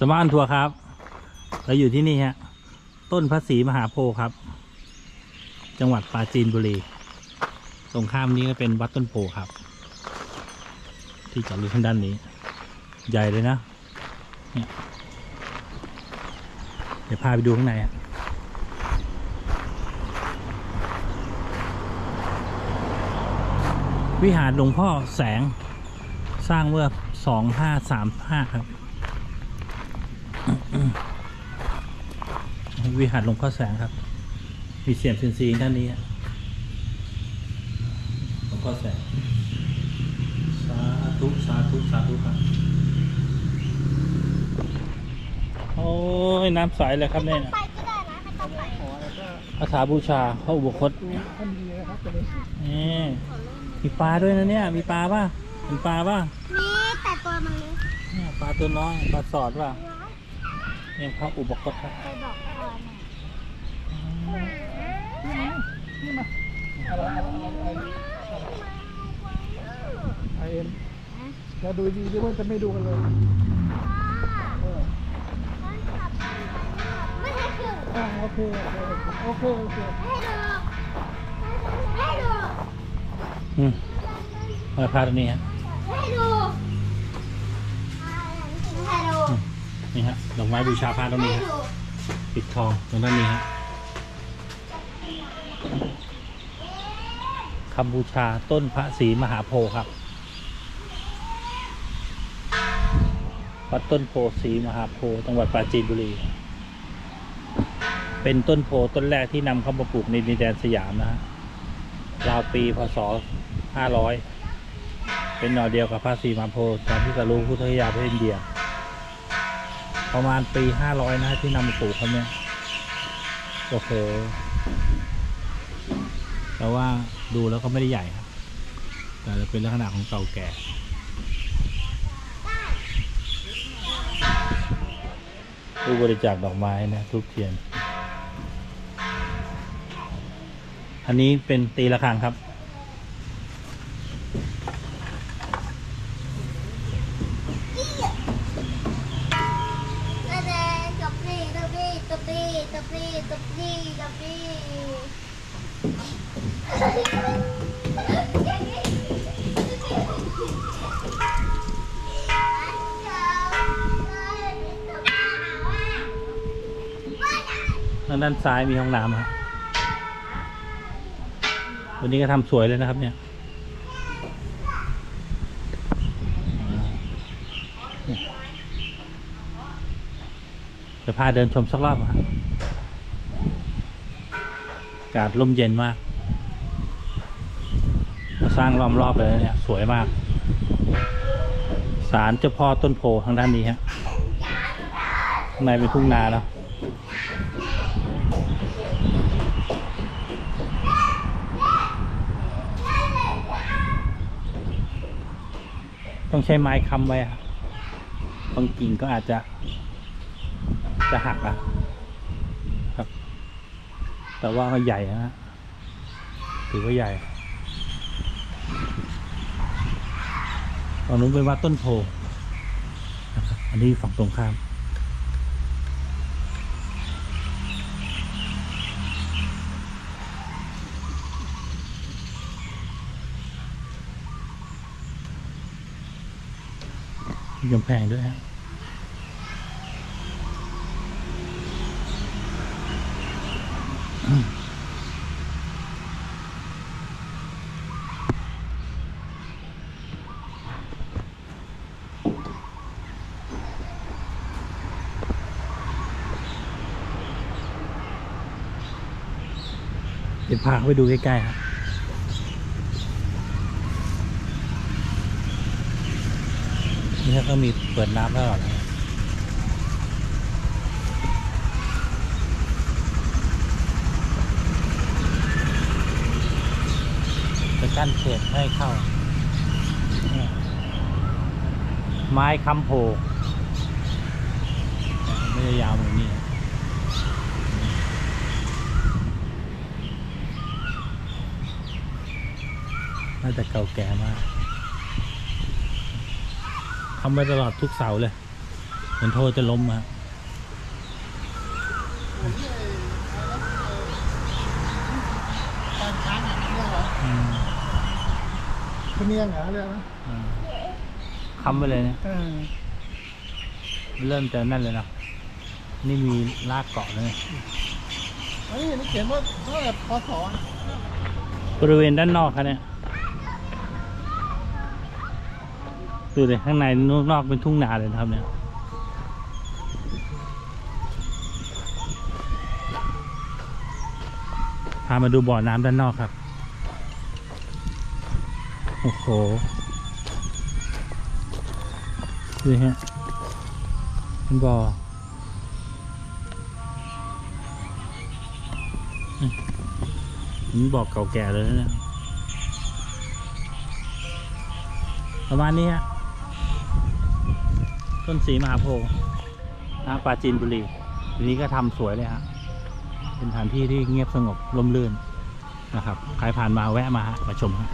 สมาร์ททัวร์ครับเราอยู่ที่นี่ฮะ ต้นพระศรีมหาโพธิ์ครับ จังหวัดปราจีนบุรี ตรงข้ามนี้ก็เป็นวัดต้นโพครับ ที่จอดรถทางด้านนี้ ใหญ่เลยนะเนี่ยเดี๋ยวพาไปดูข้างในอะวิหารหลวงพ่อแสงสร้างเมื่อสองห้าสามห้าครับ วิหารหลวงพ่อแสงครับ มีเสียงเซียนซีด้านนี้อะหลวงพ่อแสง สาธุ สาธุ สาธุครับ โอ้ย น้ำใสเลยครับเนี่ยไปก็ได้นะไม่ต้องไปขอแล้วก็ภาษาบูชาพระอุปคตดูท่านดีนะครับตัวนี้นี่มีปลาด้วยนะเนี่ย มีปลาป่ะเห็นปลาป่ะมีแต่ตัวมันเล็กเนี่ยปลาตัวน้อย ปลาสอดป่ะ เนี่ยพระอุปคตครับไปบอกก่อนนี่มาเอาเอาเอาเอาเอาเอ็มจะดูดีดีว่าจะไม่ดูกันเลยเออไม่ให้คืออะโอเคโอเค โอเค โอเคให้ดูให้ดูอืมมาพาตัวนี้ฮะให้ดูให้ดู นี่ฮะดอกไม้บูชาพระตรงนี้ให้ฮะดูปิดทองตรงด้านนี้ฮะคำบูชาต้นพระศรีมหาโพธิ์ครับวัดต้นโพศรีมหาโพธิ์จังหวัดปราจีนบุรี เป็นต้นโพต้นแรกที่นำเข้ามาปลูกในดินแดนสยามนะฮะราวปีพศ 500 เป็นหน่อเดียวกับพระศรีมหาโพธิ์ตามที่กรู้พุทธยาประเทศอินเดีย ประมาณปี500นะที่นำมาปลูกครับเนี่ยโอเคแต่ว่าดูแล้วก็ไม่ได้ใหญ่ครับ แต่จะเป็นลักษณะของเก่าแก่ ผู้บริจาคดอกไม้นะทุกเทียน อันนี้เป็นตีละครังครับ ทางด้านซ้ายมีห้องน้ำครับวันนี้ก็ทำสวยเลยนะครับเนี่ยจะพาเดินชมสักรอบครับากาศร่มเย็นมาก สร้างล้อมรอบเลยนะเนี่ย สวยมากศาลเจ้าพ่อต้นโพทางด้านนี้ฮะข้างในเป็นทุ่งนาแล้วต้องใช้ไม้ค้ำไว้อะบางกิ่งก็อาจจะจะหักอะ แต่ว่าก็ใหญ่นะฮะถือว่าใหญ่ฝั่งนู้นเป็นวัดต้นโพ อันนี้ฝั่งตรงข้าม มีกำแพงด้วยฮะ เดี๋ยวพาเข้าไปดูใกล้ๆครับนี่ก็มีเปิดน้ำตลอดนะ กั้นเขตไม่ให้เข้าเนี่ยไม้คำโพไม่ได้ยาวเหมือนนี้น่าจะเก่าแก่มากทำไว้ตลอดทุกเสาร์เลย เหมือนโทจะล้มฮะป พะเนียงเหรอเรียกนะอืมค้ำไปเลยเนี่ยเออเริ่มจะนั่นเลยนะนี่มีรากเกาะเลย อันนี้นี่เขียนว่าเท่าไหร่พศอะบริเวณด้านนอกครับเนี่ยดูเลยข้างในนอกเป็นทุ่งนาเลยนะครับเนี่ย พามาดูบ่อน้ำด้านนอกครับ โอ้โหดูฮะเป็นบ่อมันบ่อเก่าแก่เลยนะประมาณนี้ฮะ ต้นสีมหาโพธิ์นะปราจีนบุรีทีนี้ก็ทำสวยเลยฮะ เป็นสถานที่ที่เงียบสงบร่มรื่นนะครับ ใครผ่านมาแวะมาฮะ มาชมฮะ